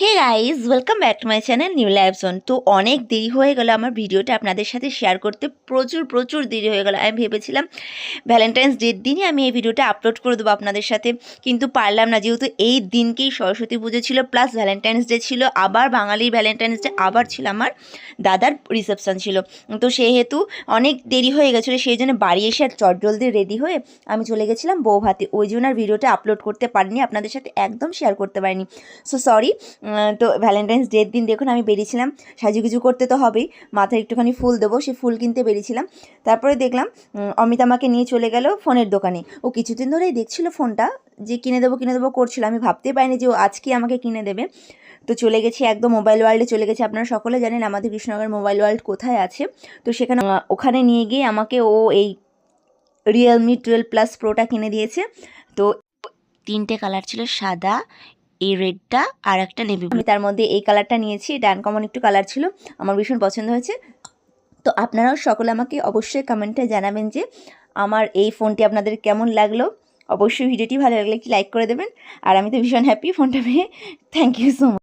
Hey guys welcome back to my channel new লাইভসন তো অনেক দেরি হয়ে গেল আমার ভিডিওটা আপনাদের সাথে শেয়ার করতে। প্রচুর প্রচুর দেরি হয়ে গেল। আমি ভেবেছিলাম ভ্যালেন্টাইন্স ডের দিনই আমি এই ভিডিওটা আপলোড করে দেবো আপনাদের সাথে। কিন্তু পারলাম না, যেহেতু এই দিনকেই সরস্বতী পুজো ছিল প্লাস ভ্যালেন্টাইন্স ডে ছিল, আবার বাঙালির ভ্যালেন্টাইন্স ডে আবার ছিল, আমার দাদার রিসেপশান ছিল। তো সেহেতু অনেক দেরি হয়ে গেছিল, সেই জন্য বাড়ি এসে আর চটজলদি রেডি হয়ে আমি চলে গেছিলাম বৌভাতে। ওই জন্য আর ভিডিওটা আপলোড করতে পারিনি, আপনাদের সাথে একদম শেয়ার করতে পারিনি। সো সরি তো ভ্যালেন্টাইন্স ডের দিন দেখুন আমি বেরিয়েছিলাম। সাজুগুজু করতে তো হবেই। মাথায় একটুখানি ফুল দেবো, সে ফুল কিনতে বেরিয়েছিলাম। তারপরে দেখলাম অমিতা আমাকে নিয়ে চলে গেল ফোনের দোকানে। ও কিছুদিন ধরেই দেখছিল ফোনটা, যে কিনে দেবো কিনে দেবো করছিল। আমি ভাবতেই পারিনি যে ও আজকে আমাকে কিনে দেবে। তো চলে গেছি একদম মোবাইল ওয়ার্ল্ডে চলে গেছি। আপনারা সকলে জানেন আমাদের কৃষ্ণনগর মোবাইল ওয়ার্ল্ড কোথায় আছে। তো সেখানে ওখানে নিয়ে গিয়ে আমাকে ও এই রিয়েলমি টুয়েলভ প্লাস প্রোটা কিনে দিয়েছে। তো তিনটে কালার ছিল, সাদা এই রেডটা আর একটা নেভি আমি তার মধ্যে এই কালারটা নিয়েছি, এটা আনকমন একটু কালার ছিল, আমার ভীষণ পছন্দ হয়েছে। তো আপনারাও সকলে আমাকে অবশ্যই কমেন্টে জানাবেন যে আমার এই ফোনটি আপনাদের কেমন লাগল। অবশ্যই ভিডিওটি ভালো লাগলে কি লাইক করে দেবেন। আর আমি তো ভীষণ হ্যাপি ফোনটা পেয়ে। Thank you so much